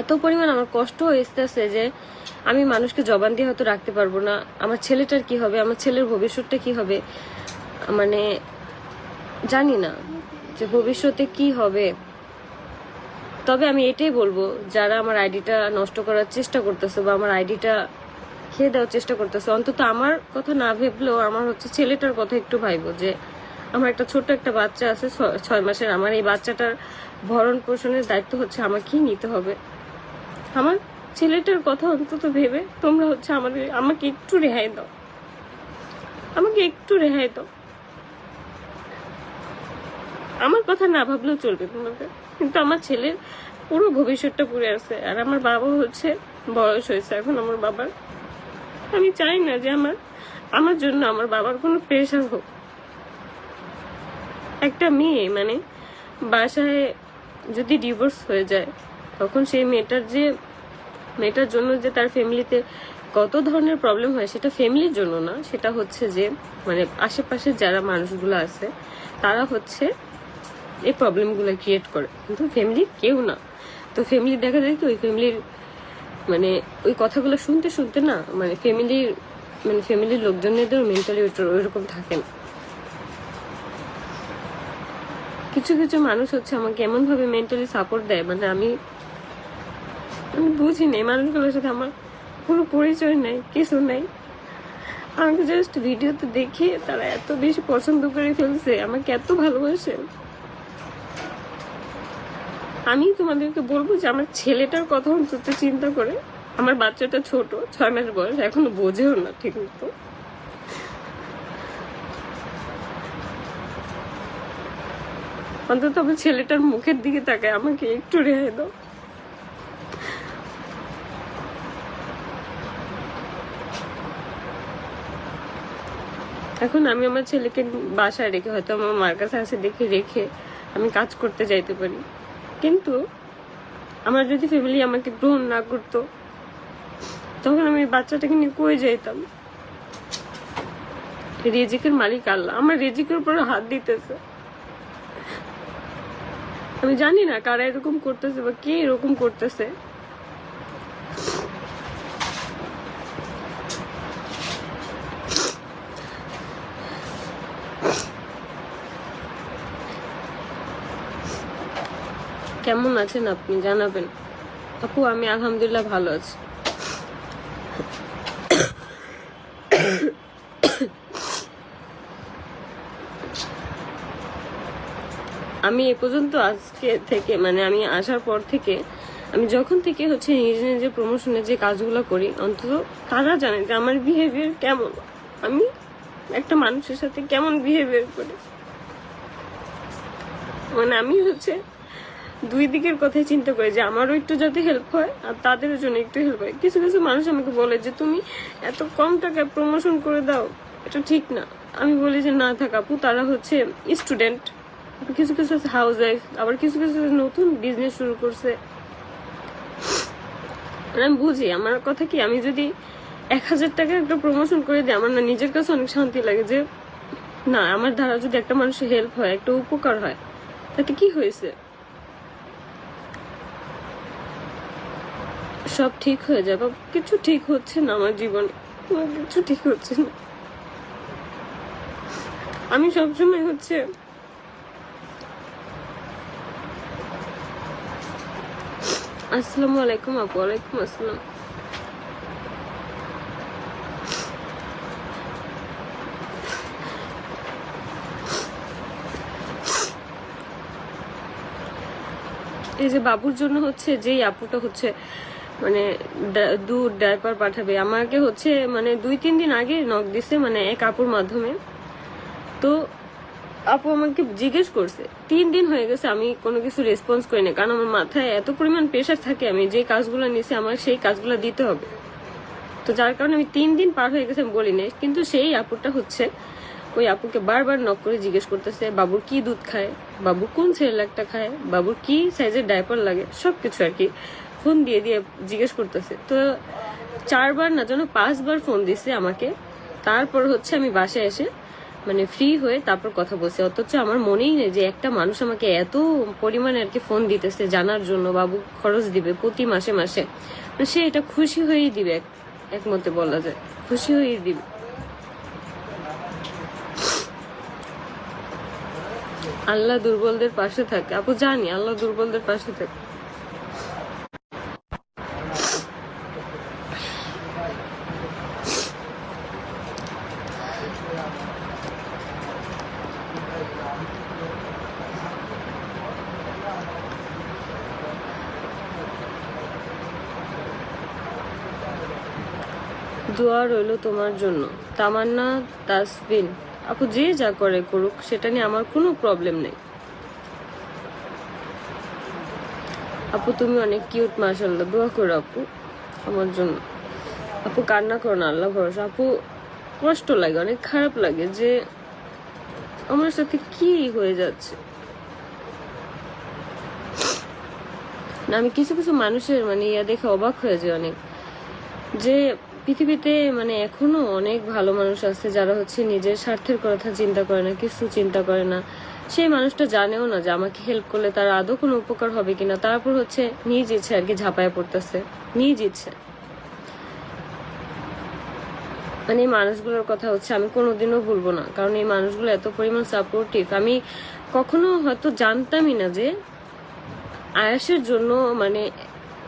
এত পরিমাণ আমার কষ্ট হইতেছে যে আমি মানুষকে জবান দিয়ে হয়তো রাখতে পারব না। আমার ছেলেটার কি হবে? আমার ছেলের ভবিষ্যৎটা কি হবে? মানে জানি না যে ভবিষ্যতে কি হবে। তবে আমি এটাই বলব, যারা আমার আইডিটা নষ্ট করার চেষ্টা করতেছে বা আমার আইডিটা খেয়ে দেওয়ার চেষ্টা করতেছে, অন্তত আমার কথা না ভেবলেও আমার হচ্ছে ছেলেটার কথা একটু ভাইবো যে আমার একটা ছোট্ট একটা বাচ্চা আছে, ছয় মাসের। আমার এই বাচ্চাটার ভরণ পোষণের দায়িত্ব হচ্ছে আমাকেই নিতে হবে। আমার ছেলেটার কথা অন্তত ভেবে তোমরা হচ্ছে আমাদের, আমাকে একটু রেহাই দাও। আমাকে একটু রেহাই দাও। আমার কথা না ভাবলেও চলবে তোমাদের। কিন্তু আমার ছেলের পুরো ভবিষ্যৎটা পড়ে আছে। আর আমার বাবা হচ্ছে বয়স হয়েছে এখন আমার বাবার। আমি চাই না যে আমার আমার জন্য আমার বাবার কোনো প্রেশার হোক। একটা মেয়ে মানে বাসায় যদি ডিভোর্স হয়ে যায় তখন সেই মেয়েটার যে, মেয়েটার জন্য যে তার ফ্যামিলিতে কত ধরনের প্রবলেম হয় সেটা ফ্যামিলির জন্য না। সেটা হচ্ছে যে মানে আশেপাশে যারা মানুষগুলো আছে, তারা হচ্ছে এই প্রবলেমগুলো ক্রিয়েট করে। কিন্তু ফ্যামিলি কেউ না। তো ফ্যামিলি দেখা যায় কি, ওই ফ্যামিলির মানে ওই কথাগুলো শুনতে শুনতে না মানে ফ্যামিলির মানে ফ্যামিলির লোকজনেদের মেন্টালি ওইরকম থাকে না। কিছু কিছু মানুষ হচ্ছে আমাকে এমনভাবে মেন্টালি সাপোর্ট দেয় মানে আমি আমি বুঝি নাই মানুষগুলোর সাথে আমার কোনো পরিচয় নাই, কিছু নাই। আমাকে জাস্ট ভিডিওতে দেখে তারা এত বেশি পছন্দ করে ফেলছে, আমাকে এত ভালোবাসে। আমি তোমাদেরকে বলব যে আমার ছেলেটার কথা অন্তত চিন্তা করে। আমার বাচ্চাটা ছোট, ছয় মাস বয়স, এখনও বোঝেও না ঠিক মতো। অন্তত আমার ছেলেটার মুখের দিকে তাকায়, আমাকে একটু রেহাই দাও। এখন আমি আমার ছেলেকে বাসায় রেখে, হয়তো আমার মার কাছে আসে দেখে রেখে আমি কাজ করতে যাইতে পারি। কিন্তু আমার যদি ফ্যামিলি আমাকে গ্রহণ না করতো, তখন আমি বাচ্চাটাকে নিয়ে কয়ে যাইতাম? রেজিকের মালিক আল্লাহ। আমার রেজিকের উপরে হাত দিতেছে। আমি জানি না কারা এরকম করতেছে বা কে এরকম করতেছে। কেমন আছেন আপনি? জানাবেন। আপু, আমি আলহামদুলিল্লাহ ভালো আছি। আমি এ পর্যন্ত আজকে থেকে মানে আমি আসার পর থেকে, আমি যখন থেকে হচ্ছে নিজে নিজে প্রমোশনের যে কাজগুলো করি, অন্তত তারা জানে যে আমার বিহেভিয়ার কেমন। আমি একটা মানুষের সাথে কেমন বিহেভিয়ার করি। মানে আমি হচ্ছে দুই দিকের কথাই চিন্তা করি যে আমারও একটু যাতে হেল্প হয় আর তাদের জন্য একটু হেল্প হয়। কিছু কিছু মানুষ আমাকে বলে যে, তুমি এত কম টাকায় প্রমোশন করে দাও, এটা ঠিক না। আমি বলি যে, না থাক আপু, তারা হচ্ছে স্টুডেন্ট কিছু কিছু হাউস ওয়াইফ আবার কিছু কিছু নতুন বিজনেস শুরু করছে। আমি বুঝি, আমার কথা কি, আমি যদি এক হাজার টাকা একটা প্রমোশন করে দিই, আমার না নিজের কাছে অনেক শান্তি লাগে যে, না, আমার দ্বারা যদি একটা মানুষের হেল্প হয়, একটা উপকার হয়, তাতে কি হয়েছে? সব ঠিক হয়ে যাবে। কিছু ঠিক হচ্ছে না আমার জীবনে। কিছু ঠিক হচ্ছে না। আমি সবসময় হচ্ছে আসসালামু আলাইকুম আপু, ওয়ালাইকুম আসসালাম। এই যে বাবুর জন্য হচ্ছে, যেই আপুটা হচ্ছে মানে দুধ ডাইপার পাঠাবে। আমাকে হচ্ছে মানে দুই, তিন দিন আগে নক দিছে মানে এক আপুর মাধ্যমে। তো আপু আমাকে জিজ্ঞেস করছে, তিন দিন হয়ে গেছে আমি কোনো কিছু রেসপন্স করি না কারণ আমার মাথায় এত পরিমাণ প্রেশার থাকে, আমি যে কাজগুলো নিছি আমার সেই কাজগুলো দিতে হবে। তো যার কারণে আমি তিন দিন পার হয়ে গেছে আমি বলি নাই, কিন্তু সেই আপুটা হচ্ছে ওই আপুকে বারবার নক করে জিজ্ঞেস করতেছে বাবুর কি দুধ খায়? বাবু কোন সেরেলাকটা খায়? বাবুর কি সাইজের ডাইপার লাগে? সবকিছু আর কি। ফোন দিয়ে দিয়ে জিজ্ঞেস করতেছে। তো চারবার না যেন পাঁচবার ফোন দিছে আমাকে। তারপর হচ্ছে আমি বাসায় এসে মানে ফ্রি হয়ে তারপর কথা বলছে। অথচ আমার মনেই নেই যে একটা মানুষ আমাকে এত পরিমাণে আর কি ফোন দিতেছে জানার জন্য, বাবু খরচ দিবে প্রতি মাসে মাসে। মানে সে এটা খুশি হয়েই দিবে এক- একমতে বলা যায়। খুশি হয়েই দিবে। আল্লাহ দুর্বলদের পাশে থাকে। আপু জানি আল্লাহ দুর্বলদের পাশে থাকে। দোয়া রইল তোমার জন্য। তামান্না, তাসবিন। আপু যে যা করে করুক, সেটা নিয়ে আমার কোনো প্রবলেম নেই। আপু, তুমি অনেক কিউট মাশাল্লাহ দোয়া করো আপু, আমার জন্য। আপু, কান্না করো না, আল্লাহ ভরসা। আপু, কষ্ট লাগে, অনেক খারাপ লাগে যে আমার সাথে কি হয়ে যাচ্ছে। না, আমি কিছু কিছু মানুষের মানে ইয়া দেখে অবাক হয়ে যায় অনেক। যে পৃথিবীতে মানে এখনও অনেক ভালো মানুষ আছে যারা হচ্ছে নিজের স্বার্থের কথা চিন্তা করে না, কিছু চিন্তা করে না। সেই মানুষটা জানেও না যে আমাকে হেল্প করলে তার আদৌ কোনো উপকার হবে কিনা। তারপর হচ্ছে নিজ ইচ্ছে আর কি ঝাঁপায় পড়তেছে। নিজ ইচ্ছে। মানে এই মানুষগুলোর কথা হচ্ছে আমি কোনোদিনও ভুলবো না। কারণ এই মানুষগুলো এত পরিমাণ সাপোর্টিভ আমি কখনো হয়তো জানতামই না যে আয়াসের জন্য মানে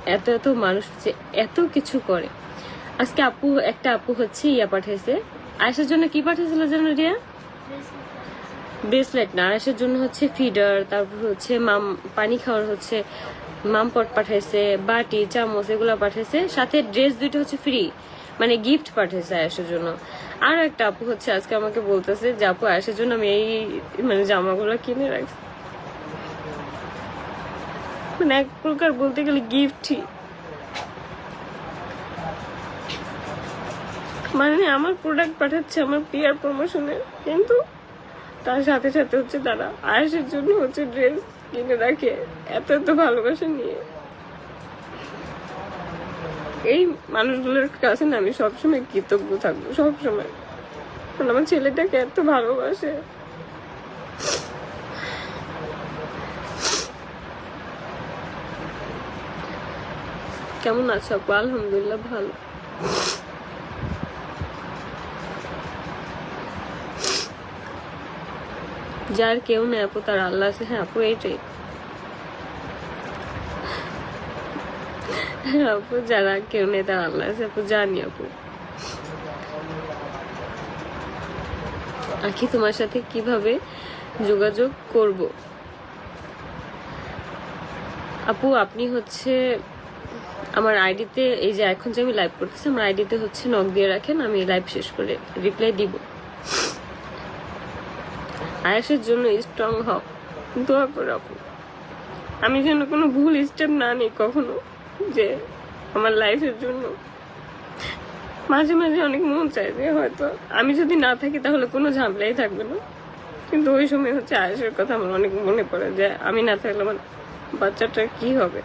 এত এত মানুষ যে এত কিছু করে। আজকে আপু, একটা আপু হচ্ছে ইয়া পাঠাইছে। আয়াসের জন্য কি পাঠিয়েছিল যেন রিয়া? ব্রেসলেট না আয়াসের জন্য হচ্ছে ফিডার তারপর হচ্ছে মাম, পানি খাওয়ার হচ্ছে, মাম পট পাঠাইছে, বাটি, চামচ, এগুলো পাঠাইছে। সাথে ড্রেস দুইটা হচ্ছে ফ্রি মানে গিফট পাঠাইছে আয়াসের জন্য। আর একটা আপু হচ্ছে আজকে আমাকে বলতেছে যে, আপু আয়াসের জন্য আমি এই মানে জামাগুলো কিনে রাখছি। মানে এক প্রকার বলতে গেলে গিফটই মানে আমার প্রোডাক্ট পাঠাচ্ছে আমার পিয়ার প্রমোশনে কিন্তু তার সাথে সাথে হচ্ছে তারা আয়েসের জন্য হচ্ছে ড্রেস কিনে রাখে, এত এত ভালোবাসা নিয়ে। এই মানুষগুলোর কাছে না আমি সবসময় কৃতজ্ঞ থাকব, সবসময়। কারণ আমার ছেলেটাকে এত ভালোবাসে। কেমন আছো আপু? আলহামদুলিল্লাহ ভালো। যার কেউ নেই, আপু, তার আল্লাহ আছে। হ্যাঁ আপু, এইটাই। আপু, যারা কেউ নেই, তার আল্লাহ আছে। আপু, জানি, আপু। আখি, তোমার সাথে কীভাবে যোগাযোগ করব? আপু, আপনি হচ্ছে আমার আইডিতে, এই যে এখন যে আমি লাইভ করতেছি, আমার আইডিতে হচ্ছে নক দিয়ে রাখেন, আমি লাইভ শেষ করে রিপ্লাই দিব। আয়াসের জন্য স্ট্রং হও। দোয়া করে আপু। আমি যেন কোনো ভুল স্টেপ না নিই কখনো, যে আমার লাইফের জন্য। মাঝে মাঝে অনেক মন চায় যে হয়তো আমি যদি না থাকি তাহলে কোনো ঝামেলাই থাকবে না। কিন্তু ওই সময় হচ্ছে আয়েসের কথা আমার অনেক মনে পড়ে যে আমি না থাকলে আমার বাচ্চাটার কি হবে?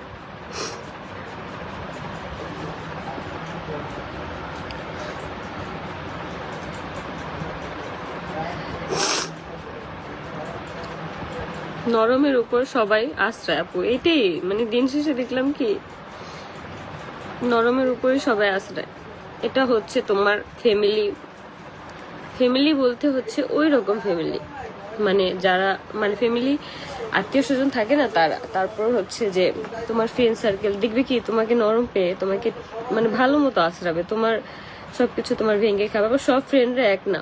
নরমের উপর সবাই আশ্রয় আপু। এটাই মানে দিন শেষে দেখলাম কি, নরমের উপরে সবাই আশ্রয় এটা হচ্ছে তোমার ফ্যামিলি ফ্যামিলি বলতে হচ্ছে ওই রকম ফ্যামিলি মানে যারা মানে ফ্যামিলি আত্মীয় স্বজন থাকে না তারা, তারপর হচ্ছে যে তোমার ফ্রেন্ড সার্কেল দেখবে কি, তোমাকে নরম পেয়ে তোমাকে মানে ভালো মতো আশ্রাবে তোমার সবকিছু তোমার ভেঙে খাবে, আবার সব ফ্রেন্ডরা এক না।